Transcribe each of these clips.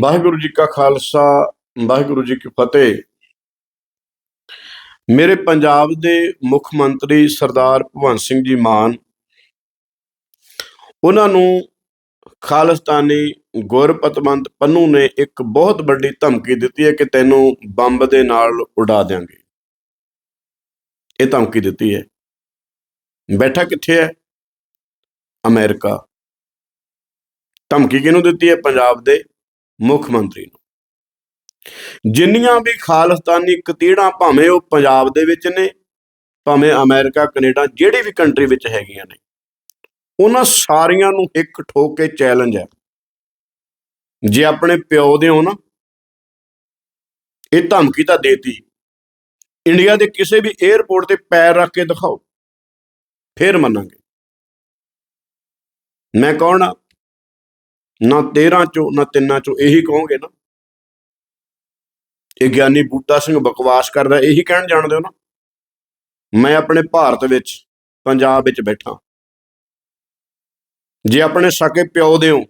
ਵਾਹਿਗੁਰੂ ਜੀ ਕਾ ਖਾਲਸਾ, ਵਾਹਿਗੁਰੂ ਜੀ ਕੀ ਫਤਿਹ। ਮੇਰੇ ਪੰਜਾਬ ਦੇ ਮੁੱਖ ਮੰਤਰੀ ਸਰਦਾਰ ਭਗਵੰਤ ਸਿੰਘ ਜੀ ਮਾਨ, ਉਹਨਾਂ ਨੂੰ ਖਾਲਿਸਤਾਨੀ ਗੁਰਪਤਵੰਤ ਪੰਨੂ ਨੇ ਇੱਕ ਬਹੁਤ ਵੱਡੀ ਧਮਕੀ ਦਿੱਤੀ ਹੈ ਕਿ ਤੈਨੂੰ ਬੰਬ ਦੇ ਨਾਲ ਉਡਾ ਦੇਾਂਗੇ ਇਹ ਧਮਕੀ ਦਿੱਤੀ ਹੈ। ਬੈਠਾ ਕਿੱਥੇ ਹੈ? ਅਮਰੀਕਾ। ਧਮਕੀ ਕਿਹਨੂੰ ਦਿੱਤੀ ਹੈ? ਪੰਜਾਬ ਦੇ ਮੁੱਖ ਮੰਤਰੀ ਨੂੰ। ਜਿੰਨੀਆਂ ਵੀ ਖਾਲਿਸਤਾਨੀ ਕਤੀੜਾਂ ਭਾਵੇਂ ਉਹ ਪੰਜਾਬ ਦੇ ਵਿੱਚ ਨੇ, ਭਾਵੇਂ ਅਮਰੀਕਾ, ਕੈਨੇਡਾ, ਜਿਹੜੀ ਵੀ ਕੰਟਰੀ ਵਿੱਚ ਹੈਗੀਆਂ ਨੇ, ਉਹਨਾਂ ਸਾਰੀਆਂ ਨੂੰ ਇੱਕ ਠੋਕ ਕੇ ਚੈਲੰਜ ਹੈ। ਜੇ ਆਪਣੇ ਪਿਓ ਦੇ ਹੋ ਨਾ ਇਹ ਧਮਕੀ ਤਾਂ ਦੇਤੀ। ਇੰਡੀਆ ਦੇ ਕਿਸੇ ਵੀ 에ਅਰਪੋਰਟ ਤੇ ਪੈਰ ਰੱਖ ਕੇ ਦਿਖਾਓ, ਫੇਰ ਮੰਨਾਂਗੇ। ਮੈਂ ਕੌਣ ਆ? ਨਾ 13 ਚੋਂ, ਨਾ ਤਿੰਨਾਂ ਚੋਂ, ਇਹੀ ਕਹੋਗੇ ਨਾ। ਇਹ ਗਿਆਨੀ ਬੂਟਾ ਸਿੰਘ ਬਕਵਾਸ ਕਰਦਾ ਇਹੀ ਕਹਿਣ ਜਾਣਦੇ ਹੋ ਨਾ। ਮੈਂ ਆਪਣੇ ਭਾਰਤ ਵਿੱਚ, ਪੰਜਾਬ ਵਿੱਚ ਬੈਠਾ। ਜੇ ਆਪਣੇ ਸਕੇ ਪਿਓ ਦੇ ਹੋ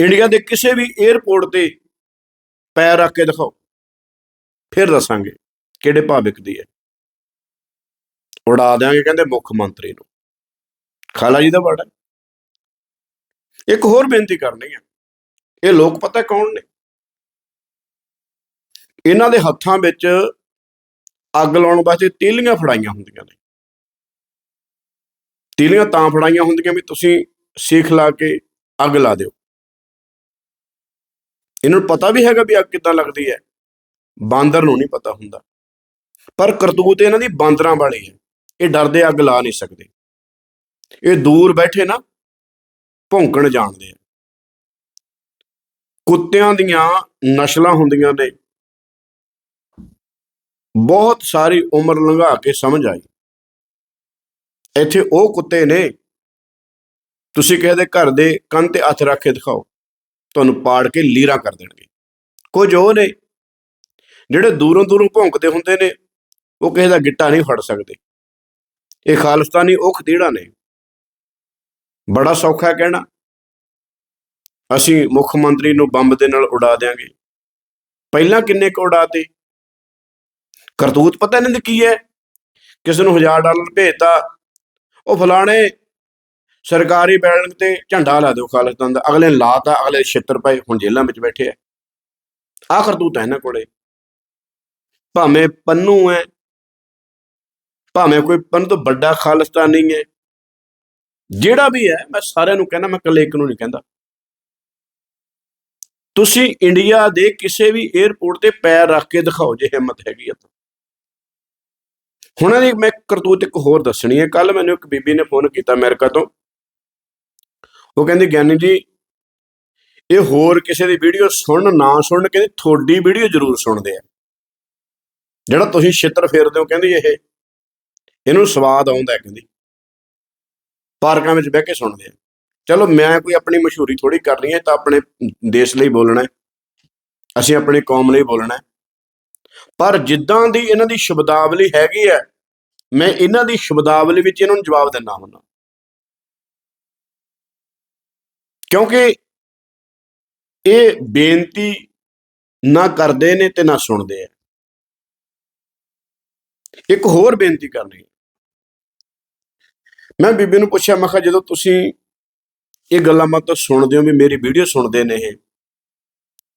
ਇੰਡੀਆ ਦੇ ਕਿਸੇ ਵੀ 에ਅਰਪੋਰਟ ਤੇ ਪੈਰ ਰੱਖ ਕੇ ਦਿਖਾਓ, ਫਿਰ ਦੱਸਾਂਗੇ ਕਿਹੜੇ ਭਾਵਿਕ ਦੀ ਹੈ। ਉਡਾ ਦਿਆਂਗੇ ਕਹਿੰਦੇ ਮੁੱਖ ਮੰਤਰੀ ਨੂੰ। ਖਾਲਾ ਜੀ ਦਾ ਵਰਡ ਹੈ। ਇੱਕ ਹੋਰ ਬੇਨਤੀ ਕਰਨੀ ਹੈ। ਇਹ ਲੋਕ ਪਤਾ ਕੌਣ ਨੇ? ਇਹਨਾਂ ਦੇ ਹੱਥਾਂ ਵਿੱਚ ਅੱਗ ਲਾਉਣ ਵਾਸਤੇ ਤੀਲੀਆਂ ਫੜਾਈਆਂ ਹੁੰਦੀਆਂ ਨੇ। ਤੀਲੀਆਂ ਤਾਂ ਫੜਾਈਆਂ ਹੁੰਦੀਆਂ ਵੀ ਤੁਸੀਂ ਸਿੱਖ ਲਾ ਕੇ ਅੱਗ ਲਾ ਦਿਓ। ਇਹਨਾਂ ਨੂੰ ਪਤਾ ਵੀ ਹੈਗਾ ਵੀ ਅੱਗ ਕਿੱਦਾਂ ਲੱਗਦੀ ਹੈ। ਬਾਂਦਰ ਨੂੰ ਨਹੀਂ ਪਤਾ ਹੁੰਦਾ। ਪਰ ਕਰਤੂਤ ਇਹਨਾਂ ਦੀ ਬਾਂਦਰਾਂ ਵਾਲੀ ਹੈ। ਇਹ ਡਰਦੇ ਅੱਗ ਲਾ ਨਹੀਂ ਸਕਦੇ। ਇਹ ਦੂਰ ਬੈਠੇ ਨਾ ਭੌਂਕਣ ਜਾਣਦੇ ਆ। ਕੁੱਤਿਆਂ ਦੀਆਂ ਨਸਲਾਂ ਹੁੰਦੀਆਂ ਨੇ। ਬਹੁਤ ਸਾਰੀ ਉਮਰ ਲੰਘਾ ਕੇ ਸਮਝ ਆਈ। ਇੱਥੇ ਉਹ ਕੁੱਤੇ ਨੇ। ਤੁਸੀਂ ਕਿਸੇ ਦੇ ਘਰ ਦੇ ਕੰਨ ਤੇ ਹੱਥ ਰੱਖ ਕੇ ਦਿਖਾਓ। ਤੁਹਾਨੂੰ ਪਾੜ ਕੇ ਲੀਰਾ ਕਰ ਦੇਣਗੇ। ਕੁਝ ਉਹ ਨੇ, ਜਿਹੜੇ ਦੂਰੋਂ ਦੂਰੋਂ ਭੌਂਕਦੇ ਹੁੰਦੇ ਨੇ। ਉਹ ਕਿਸੇ ਦਾ ਗਿੱਟਾ ਨਹੀਂ ਫੜ ਸਕਦੇ। ਇਹ ਖਾਲਿਸਤਾਨੀ ਉਹ ਖਤੀੜਾ ਨੇ। ਬੜਾ ਸੌਖਾ ਕਹਿਣਾ। ਅਸੀਂ ਮੁੱਖ ਮੰਤਰੀ ਨੂੰ ਬੰਬ ਦੇ ਨਾਲ ਉਡਾ ਦੇਾਂਗੇ ਪਹਿਲਾਂ ਕਿੰਨੇ ਕੁ ਉਡਾਤੇ ਕਰਤੂਤ ਪਤਾ ਇਹਨਾਂ ਦੀ ਕੀ ਹੈ। ਕਿਸੇ ਨੂੰ 1000 ਡਾਲਰ ਭੇਜਤਾ। ਉਹ ਫਲਾਣੇ ਸਰਕਾਰੀ ਬਿਲਡਿੰਗ ਤੇ ਝੰਡਾ ਲਾ ਦਿਓ ਖਾਲਿਸਤਾਨ ਦਾ। ਅਗਲੇ ਨੇ ਲਾਤਾ, ਅਗਲੇ ਛਿੱਤਰ ਪਏ, ਹੁਣ ਜੇਲ੍ਹਾਂ ਵਿੱਚ ਬੈਠੇ ਆ। ਆ ਕਰਤੂਤ ਹੈ ਇਹਨਾਂ ਕੋਲੇ। ਭਾਵੇਂ ਪੰਨੂ ਹੈ, ਭਾਵੇਂ ਕੋਈ ਪੰਨ ਤੋਂ ਵੱਡਾ ਖਾਲਿਸਤਾਨੀ ਹੈ ਜਿਹੜਾ ਵੀ ਹੈ, ਮੈਂ ਸਾਰਿਆਂ ਨੂੰ ਕਹਿੰਦਾ, ਮੈਂ ਇਕੱਲੇ ਇੱਕ ਨੂੰ ਨਹੀਂ ਕਹਿੰਦਾ। ਤੁਸੀਂ ਇੰਡੀਆ ਦੇ ਕਿਸੇ ਵੀ 에ਅਰਪੋਰਟ ਤੇ ਪੈਰ ਰੱਖ ਕੇ ਦਿਖਾਓ ਜੇ ਹਿੰਮਤ ਹੈਗੀ ਆ ਤਾਂ। ਹੁਣਾਂ ਦੀ ਮੈਂ ਕਰਤੂਤ ਇੱਕ ਹੋਰ ਦੱਸਣੀ ਹੈ। ਕੱਲ ਮੈਨੂੰ ਇੱਕ ਬੀਬੀ ਨੇ ਫੋਨ ਕੀਤਾ ਅਮਰੀਕਾ ਤੋਂ। ਉਹ ਕਹਿੰਦੀ, ਗਿਆਨੀ ਜੀ, ਇਹ ਹੋਰ ਕਿਸੇ ਦੀ ਵੀਡੀਓ ਸੁਣਨ ਨਾ ਸੁਣਨ, ਕਹਿੰਦੀ, ਤੁਹਾਡੀ ਵੀਡੀਓ ਜ਼ਰੂਰ ਸੁਣਦੇ ਆ। ਜਿਹੜਾ ਤੁਸੀਂ ਛਿੱਤਰ ਫੇਰਦੇ ਹੋ, ਕਹਿੰਦੀ ਇਹ, ਇਹਨੂੰ ਸਵਾਦ ਆਉਂਦਾ ਕਹਿੰਦੀ। ਪਾਰਕਾਂ ਵਿੱਚ ਬਹਿ ਕੇ ਸੁਣਦੇ ਆ। ਚਲੋ, ਮੈਂ ਕੋਈ ਆਪਣੀ ਮਸ਼ਹੂਰੀ ਥੋੜੀ ਰਹੀ ਹੈ ਤਾਂ ਆਪਣੇ ਦੇਸ਼ ਲਈ ਬੋਲਣਾ ਹੈ। ਅਸੀਂ ਆਪਣੀ ਕੌਮ ਲਈ ਬੋਲਣਾ ਹੈ। ਪਰ ਜਿੱਦਾਂ ਦੀ ਇਹਨਾਂ ਦੀ ਸ਼ਬਦਾਵਲੀ ਹੈਗੀ ਹੈ, ਮੈਂ ਇਹਨਾਂ ਦੀ ਸ਼ਬਦਾਵਲੀ ਵਿੱਚ ਇਹਨਾਂ ਨੂੰ ਜਵਾਬ ਦਿੰਦਾ ਹੁੰਦਾ। ਕਿਉਂਕਿ ਇਹ ਬੇਨਤੀ ਨਾ ਕਰਦੇ ਨੇ ਤੇ ਨਾ ਸੁਣਦੇ ਆ। ਇੱਕ ਹੋਰ ਬੇਨਤੀ ਕਰਨੀ ਹੈ। ਮੈਂ ਬੀਬੀ ਨੂੰ ਪੁੱਛਿਆ, ਮੈਂ ਕਿਹਾ ਜਦੋਂ ਤੁਸੀਂ ਇਹ ਗੱਲਾਂ ਮਤ ਸੁਣਦੇ ਹੋ ਵੀ ਮੇਰੀ ਵੀਡੀਓ ਸੁਣਦੇ ਨੇ ਇਹ,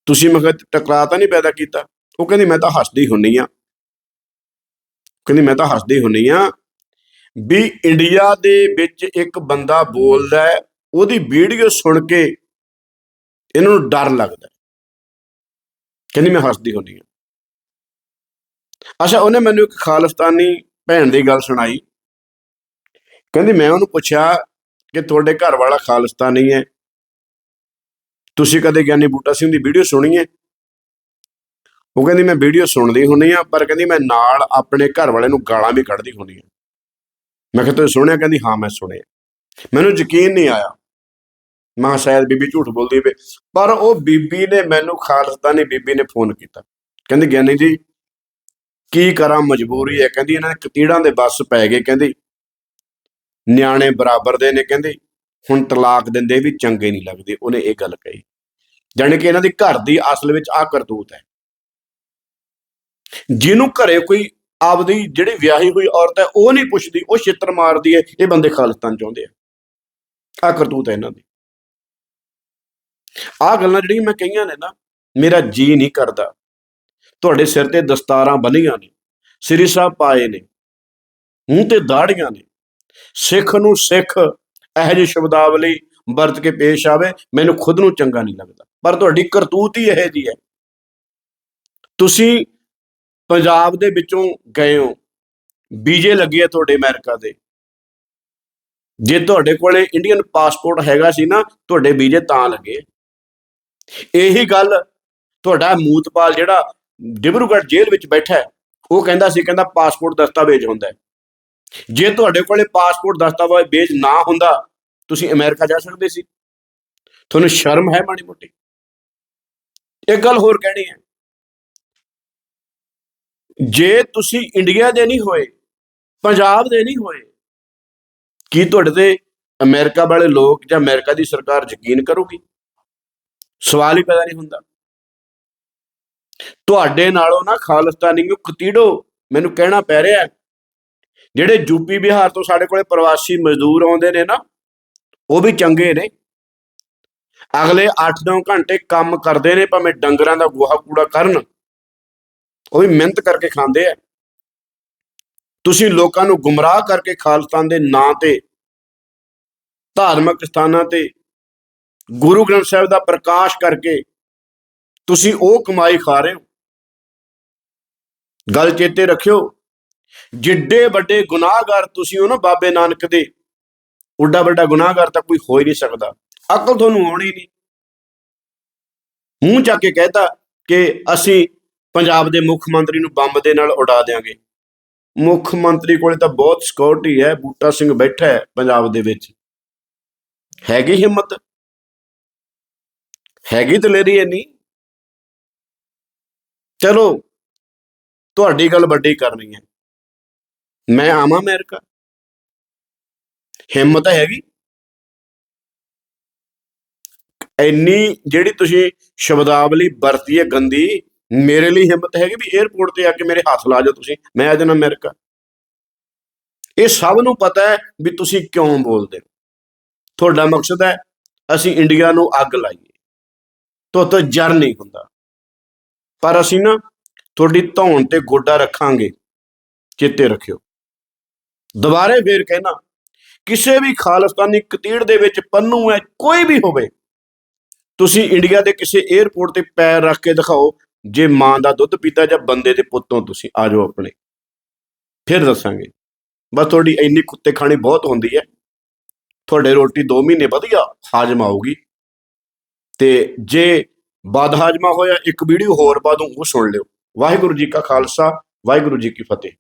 ਤੁਸੀਂ ਮੈਂ ਕਿਹਾ ਟਕਰਾਅ ਤਾਂ ਨਹੀਂ ਪੈਦਾ ਕੀਤਾ? ਉਹ ਕਹਿੰਦੀ, ਮੈਂ ਤਾਂ ਹੱਸਦੀ ਹੁੰਨੀ ਆ। ਕਹਿੰਦੀ, ਮੈਂ ਤਾਂ ਹੱਸਦੀ ਹੁੰਨੀ ਆ ਵੀ ਇੰਡੀਆ ਦੇ ਵਿੱਚ ਇੱਕ ਬੰਦਾ ਬੋਲਦਾ ਹੈ, ਉਹਦੀ ਵੀਡੀਓ ਸੁਣ ਕੇ ਇਹਨਾਂ ਨੂੰ ਡਰ ਲੱਗਦਾ ਕਹਿੰਦੀ, ਮੈਂ ਹੱਸਦੀ ਹੁੰਨੀ ਆ। ਅੱਛਾ, ਉਹਨੇ ਮੈਨੂੰ ਇੱਕ ਖਾਲਿਸਤਾਨੀ ਭੈਣ ਦੀ ਗੱਲ ਸੁਣਾਈ। ਕਹਿੰਦੀ ਮੈਂ ਉਹਨੂੰ ਪੁੱਛਿਆ ਕਿ ਤੁਹਾਡੇ ਘਰ ਵਾਲਾ ਖਾਲਿਸਤਾਨੀ ਹੈ। ਤੁਸੀਂ ਕਦੇ ਗਿਆਨੀ ਬੂਟਾ ਸਿੰਘ ਦੀ ਵੀਡੀਓ ਸੁਣੀ ਹੈ? ਉਹ ਕਹਿੰਦੀ ਮੈਂ ਵੀਡੀਓ ਸੁਣਦੀ ਹੁੰਨੀ ਆ ਪਰ ਕਹਿੰਦੀ ਮੈਂ ਨਾਲ ਆਪਣੇ ਘਰ ਵਾਲੇ ਨੂੰ ਗਾਲਾਂ ਵੀ ਕੱਢਦੀ ਹੁੰਨੀ ਆ ਮੈਂ ਕਿਹਾ ਤੁਸੀਂ ਸੁਣਿਆ? ਕਹਿੰਦੀ, ਹਾਂ, ਮੈਂ ਸੁਣਿਆ। ਮੈਨੂੰ ਯਕੀਨ ਨਹੀਂ ਆਇਆ। ਮੈਂ ਸ਼ਾਇਦ ਬੀਬੀ ਝੂਠ ਬੋਲਦੀ ਵੇ ਪਰ ਉਹ ਬੀਬੀ ਨੇ ਮੈਨੂੰ ਖਾਲਿਸਤਾਨੀ ਬੀਬੀ ਨੇ ਫੋਨ ਕੀਤਾ। ਕਹਿੰਦੀ, ਗਿਆਨੀ ਜੀ, ਕੀ ਕਰਾਂ? ਮਜਬੂਰੀ ਹੈ। ਕਹਿੰਦੀ, ਇਹਨਾਂ ਦੇ ਕਤੀੜਾਂ ਦੇ ਬੱਸ ਪੈ ਗਏ। ਕਹਿੰਦੀ ਨਿਆਣੇ ਬਰਾਬਰ ਦੇ ਨੇ ਕਹਿੰਦੇ। ਹੁਣ ਤਲਾਕ ਦਿੰਦੇ ਵੀ ਚੰਗੇ ਨਹੀਂ ਲੱਗਦੇ, ਉਹਨੇ ਇਹ ਗੱਲ ਕਹੀ। ਜਾਣੀ ਕਿ ਇਹਨਾਂ ਦੀ ਘਰ ਦੀ ਅਸਲ ਵਿੱਚ ਆ ਕਰਤੂਤ ਹੈ। ਜਿਹਨੂੰ ਘਰੇ ਕੋਈ ਆਪਦੀ ਜਿਹੜੀ ਵਿਆਹੀ ਹੋਈ ਔਰਤ ਹੈ, ਉਹ ਨਹੀਂ ਪੁੱਛਦੀ, ਉਹ ਛਿੱਤਰ ਮਾਰਦੀ ਹੈ, ਇਹ ਬੰਦੇ ਖਾਲਿਸਤਾਨ ਚਾਹੁੰਦੇ ਆ। ਆ ਕਰਤੂਤ ਹੈ ਇਹਨਾਂ ਦੀ। ਆ ਗੱਲਾਂ ਜਿਹੜੀਆਂ ਮੈਂ ਕਹੀਆਂ ਨੇ ਨਾ, ਮੇਰਾ ਜੀ ਨਹੀਂ ਕਰਦਾ। ਤੁਹਾਡੇ ਸਿਰ ਤੇ ਦਸਤਾਰਾਂ ਬੰਨੀਆਂ ਨੇ, ਸ੍ਰੀ ਸਾਹਿਬ ਪਾਏ ਨੇ, ਮੂੰਹ ਤੇ ਦਾੜੀਆਂ ਨੇ ਸਿੱਖ ਨੂੰ ਸਿੱਖ ਇਹੋ ਜਿਹੀ ਸ਼ਬਦਾਵਲੀ ਵਰਤ ਕੇ ਪੇਸ਼ ਆਵੇ, ਮੈਨੂੰ ਖੁਦ ਨੂੰ ਚੰਗਾ ਨਹੀਂ ਲੱਗਦਾ। ਪਰ ਤੁਹਾਡੀ ਕਰਤੂਤ ਹੀ ਇਹੋ ਜਿਹੀ ਹੈ। ਤੁਸੀਂ ਪੰਜਾਬ ਦੇ ਵਿੱਚੋਂ ਗਏ ਹੋ, ਵੀਜ਼ੇ ਲੱਗੇ ਆ ਤੁਹਾਡੇ ਅਮਰੀਕਾ ਦੇ। ਜੇ ਤੁਹਾਡੇ ਕੋਲੇ ਇੰਡੀਅਨ ਪਾਸਪੋਰਟ ਹੈਗਾ ਸੀ ਨਾ, ਤੁਹਾਡੇ ਵੀਜ਼ੇ ਤਾਂ ਲੱਗੇ। ਇਹੀ ਗੱਲ ਤੁਹਾਡਾ ਮੂਤਪਾਲ ਜਿਹੜਾ ਡਿਬਰੂਗੜ੍ਹ ਜੇਲ੍ਹ ਵਿੱਚ ਬੈਠਾ ਉਹ ਕਹਿੰਦਾ ਸੀ, ਕਹਿੰਦਾ ਪਾਸਪੋਰਟ ਦਸਤਾਵੇਜ਼ ਹੁੰਦਾ ਹੈ। ਜੇ ਤੁਹਾਡੇ ਕੋਲੇ ਪਾਸਪੋਰਟ ਦਸਤਾਵੇਜ਼ ਨਾ ਹੁੰਦਾ, ਤੁਸੀਂ ਅਮਰੀਕਾ ਜਾ ਸਕਦੇ ਸੀ। ਤੁਹਾਨੂੰ ਸ਼ਰਮ ਹੈ ਮਾੜੀ ਮੋਟੀ। ਇੱਕ ਗੱਲ ਹੋਰ ਕਹਿਣੀ ਹੈ। ਜੇ ਤੁਸੀਂ ਇੰਡੀਆ ਦੇ ਨਹੀਂ ਹੋਏ, ਪੰਜਾਬ ਦੇ ਨਹੀਂ ਹੋਏ, ਕੀ ਤੁਹਾਡੇ ਤੇ ਅਮਰੀਕਾ ਵਾਲੇ ਲੋਕ ਜਾਂ ਅਮਰੀਕਾ ਦੀ ਸਰਕਾਰ ਯਕੀਨ ਕਰੂਗੀ? ਸਵਾਲ ਹੀ ਪੈਦਾ ਨਹੀਂ ਹੁੰਦਾ। ਤੁਹਾਡੇ ਨਾਲੋਂ ਨਾ ਖਾਲਿਸਤਾਨੀਓ ਕਤੀੜੋ ਮੈਨੂੰ ਕਹਿਣਾ ਪੈ ਰਿਹਾ ਜਿਹੜੇ ਯੂਪੀ ਬਿਹਾਰ ਤੋਂ ਸਾਡੇ ਕੋਲੇ ਪ੍ਰਵਾਸੀ ਮਜ਼ਦੂਰ ਆਉਂਦੇ ਨੇ ਨਾ, ਉਹ ਵੀ ਚੰਗੇ ਨੇ। ਅਗਲੇ 8-9 ਘੰਟੇ ਕੰਮ ਕਰਦੇ ਨੇ, ਭਾਵੇਂ ਡੰਗਰਾਂ ਦਾ ਗੋਹਾ ਕੂੜਾ ਕਰਨ। ਉਹ ਵੀ ਮਿਹਨਤ ਕਰਕੇ ਖਾਂਦੇ ਆ। ਤੁਸੀਂ ਲੋਕਾਂ ਨੂੰ ਗੁੰਮਰਾਹ ਕਰਕੇ ਖਾਲਸਤਾਨ ਦੇ ਨਾਂ ਤੇ, ਧਾਰਮਿਕ ਸਥਾਨਾਂ ਤੇ, ਗੁਰੂ ਗ੍ਰੰਥ ਸਾਹਿਬ ਦਾ ਪ੍ਰਕਾਸ਼ ਕਰਕੇ ਤੁਸੀਂ ਉਹ ਕਮਾਈ ਖਾ ਰਹੇ ਹੋ। ਗੱਲ ਚੇਤੇ ਰੱਖਿਓ ਜਿੱਡੇ ਵੱਡੇ ਗੁਨਾਹਗਾਰ ਤੁਸੀਂ ਹੋ ਨਾ ਬਾਬੇ ਨਾਨਕ ਦੇ, ਉੱਡਾ ਵੱਡਾ ਗੁਨਾਹਗਾਰ ਤਾਂ ਕੋਈ ਹੋ ਹੀ ਨਹੀਂ ਸਕਦਾ। ਅਕਲ ਤੁਹਾਨੂੰ ਆਉਣੀ ਨਹੀਂ। ਮੂੰਹ ਚੱਕ ਕੇ ਕਹਿਤਾ ਕਿ ਅਸੀਂ ਪੰਜਾਬ ਦੇ ਮੁੱਖ ਮੰਤਰੀ ਨੂੰ ਬੰਬ ਦੇ ਨਾਲ ਉਡਾ ਦੇਾਂਗੇ ਮੁੱਖ ਮੰਤਰੀ ਕੋਲੇ ਤਾਂ ਬਹੁਤ ਸਿਕਿਉਰਿਟੀ ਹੈ, ਬੂਟਾ ਸਿੰਘ ਬੈਠਾ ਹੈ ਪੰਜਾਬ ਦੇ ਵਿੱਚ। ਹੈਗੀ ਹਿੰਮਤ? ਹੈਗੀ ਦਲੇਰੀ ਇੰਨੀ? ਚਲੋ, ਤੁਹਾਡੀ ਗੱਲ ਵੱਡੀ ਕਰਨੀ ਹੈ। ਮੈਂ ਆਵਾਂ ਅਮਰੀਕਾ? ਹਿੰਮਤ ਹੈਗੀ। ਇੰਨੀ ਜਿਹੜੀ ਤੁਸੀਂ ਸ਼ਬਦਾਵਲੀ ਵਰਤੀ ਹੈ ਗੰਦੀ, ਮੇਰੇ ਲਈ ਹਿੰਮਤ ਹੈਗੀ ਵੀ 에어ਪੋਰਟ ਤੇ ਆ ਕੇ ਮੇਰੇ ਹੱਥ ਲਾ ਜਾਓ ਤੁਸੀਂ। ਮੈਂ ਆ ਜਾਣਾ ਅਮਰੀਕਾ। ਇਹ ਸਭ ਨੂੰ ਪਤਾ ਹੈ ਵੀ ਤੁਸੀਂ ਕਿਉਂ ਬੋਲਦੇ ਹੋ। ਤੁਹਾਡਾ ਮਕਸਦ ਹੈ, ਅਸੀਂ ਇੰਡੀਆ ਨੂੰ ਅੱਗ ਲਾਈਏ। ਤੋਂ ਤਾਂ ਜਰ ਨਹੀਂ ਹੁੰਦਾ। ਪਰ ਅਸੀਂ ਨਾ ਤੁਹਾਡੀ ਧੌਣ ਤੇ ਗੋਡਾ ਰੱਖਾਂਗੇ। ਚੇਤੇ ਰੱਖਿਓ। ਦੁਬਾਰੇ ਫੇਰ ਕਹਿਣਾ, ਕਿਸੇ ਵੀ ਖਾਲਿਸਤਾਨੀ ਕਤੀੜ ਦੇ ਵਿੱਚ ਪੰਨੂ ਹੈ, ਕੋਈ ਵੀ ਹੋਵੇ, ਤੁਸੀਂ ਇੰਡੀਆ ਦੇ ਕਿਸੇ 에ਅਰਪੋਰਟ ਤੇ ਪੈਰ ਰੱਖ ਕੇ ਦਿਖਾਓ, ਜੇ ਮਾਂ ਦਾ ਦੁੱਧ ਪੀਤਾ ਜਾਂ ਬੰਦੇ ਦੇ ਪੁੱਤੋਂ ਤੁਸੀਂ ਆ ਜਾਓ ਆਪਣੇ। ਫਿਰ ਦੱਸਾਂਗੇ। ਬਸ ਤੁਹਾਡੀ ਇੰਨੀ ਕੁੱਤੇ ਖਾਣੀ ਬਹੁਤ ਹੁੰਦੀ ਹੈ। ਤੁਹਾਡੇ ਰੋਟੀ 2 ਮਹੀਨੇ ਵਧੀਆ ਹਾਜ਼ਮ ਆਊਗੀ। ਤੇ ਜੇ ਬਾਦ ਹਾਜ਼ਮਾ ਹੋਇਆ, ਇੱਕ ਵੀਡੀਓ ਹੋਰ ਪਾ ਉਹ ਸੁਣ ਲਿਓ। ਵਾਹਿਗੁਰੂ ਜੀ ਕਾ ਖਾਲਸਾ, ਵਾਹਿਗੁਰੂ ਜੀ ਕੀ ਫਤਿਹ।